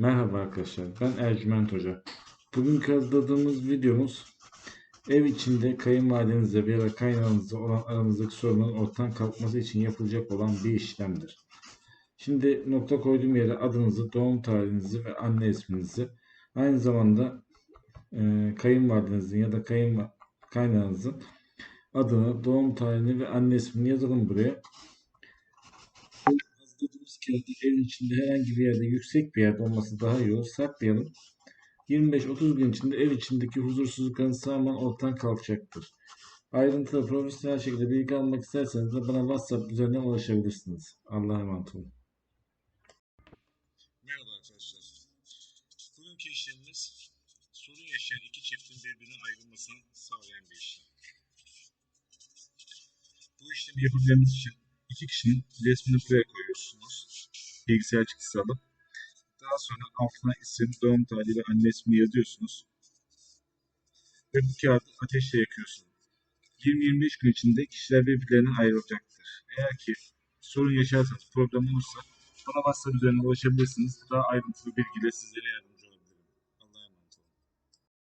Merhaba arkadaşlar, ben Ercüment Hoca. Bugünkü hazırladığımız videomuz ev içinde kayınvalidenizle veya kaynağınızla olan aranızdaki sorunun ortadan kalkması için yapılacak olan bir işlemdir. Şimdi nokta koyduğum yere adınızı, doğum tarihinizi ve anne isminizi aynı zamanda e, kayınvalidenizin ya da kayın, kaynağınızın adını, doğum tarihini ve anne ismini yazalım buraya. Evin içinde herhangi bir yerde yüksek bir yerde olması daha iyi olur. Saklayalım. 25-30 gün içinde ev içindeki huzursuzlukların tamamen ortadan kalkacaktır. Ayrıntılı profesyonel şekilde bilgi almak isterseniz de bana WhatsApp üzerinden ulaşabilirsiniz. Allah'a emanet olun. Merhaba arkadaşlar. Bugünkü işlemimiz sorun yaşayan iki çiftin birbirinden ayrılmasını sağlayan bir işlem. Bu işlemi yapabilmemiz için iki kişinin resmini buraya koyuyorsunuz. Bilgisayar çıktısı alıp. Daha sonra altına isim, doğum tarihi ve anne ismini yazıyorsunuz. Ve bu kağıdı ateşle yakıyorsunuz. 20-25 gün içinde kişiler birbirlerinden ayrılacaktır. Eğer ki sorun yaşarsanız, problem olursa bana WhatsApp üzerinden ulaşabilirsiniz. Daha ayrıntılı bilgiyle sizlere yardım